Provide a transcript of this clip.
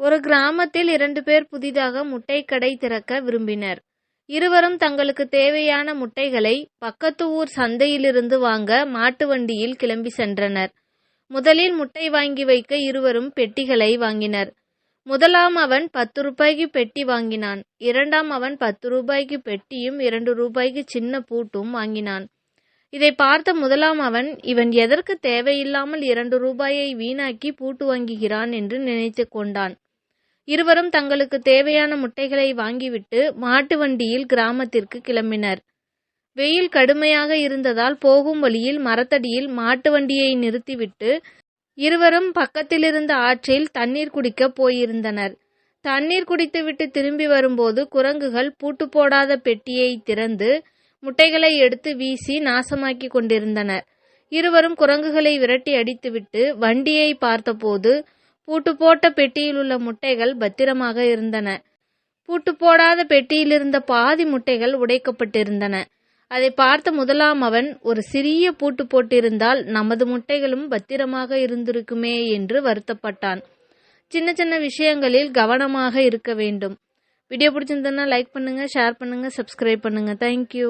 ஒரு கிராமத்தில் இரண்டு பேர் புதிதாக முட்டை கடை திறக்க விரும்பினர். இருவரும் தங்களுக்கு தேவையான முட்டைகளை பக்கத்து ஊர் சந்தையிலிருந்து வாங்க மாட்டு வண்டியில் கிளம்பி சென்றனர். முதலில் முட்டை வாங்கி வைக்க இருவரும் பெட்டிகளை வாங்கினர். முதலாம் அவன் பத்து ரூபாய்க்கு பெட்டி வாங்கினான். இரண்டாம் அவன் பத்து ரூபாய்க்கு பெட்டியும் இரண்டு ரூபாய்க்கு சின்ன பூட்டும் வாங்கினான். இதை பார்த்த முதலாம் அவன் இவன் எதற்கு தேவையில்லாமல் இரண்டு ரூபாயை வீணாக்கி பூட்டு வாங்குகிறான் என்று நினைத்து கொண்டான். இருவரும் தங்களுக்கு தேவையான முட்டைகளை வாங்கிவிட்டு மாட்டு வண்டியில் கிராமத்திற்கு கிளம்பினர். வெயில் கடுமையாக இருந்ததால் போகும் வழியில் மரத்தடியில் மாட்டு வண்டியை நிறுத்திவிட்டு இருவரும் பக்கத்திலிருந்த ஆற்றில் தண்ணீர் குடிக்க போயிருந்தனர். தண்ணீர் குடித்துவிட்டு திரும்பி வரும்போது குரங்குகள் பூட்டு போடாத பெட்டியை திறந்து முட்டைகளை எடுத்து வீசி நாசமாக்கி கொண்டிருந்தனர். இருவரும் குரங்குகளை விரட்டி அடித்துவிட்டு வண்டியை பார்த்தபோது பூட்டு போட்ட பெட்டியில் உள்ள முட்டைகள் பத்திரமாக இருந்தன. பூட்டு போடாத பெட்டியிலிருந்த பாதி முட்டைகள் உடைக்கப்பட்டிருந்தன. அதை பார்த்த முதலாம் அவன் ஒரு சிறிய பூட்டு போட்டிருந்தால் நமது முட்டைகளும் பத்திரமாக இருந்திருக்குமே என்று வருத்தப்பட்டான். சின்ன சின்ன விஷயங்களில் கவனமாக இருக்க வேண்டும். வீடியோ பிடிச்சிருந்ததுன்னா லைக் பண்ணுங்க ஷேர் பண்ணுங்க சப்ஸ்கிரைப் பண்ணுங்க. தேங்க்யூ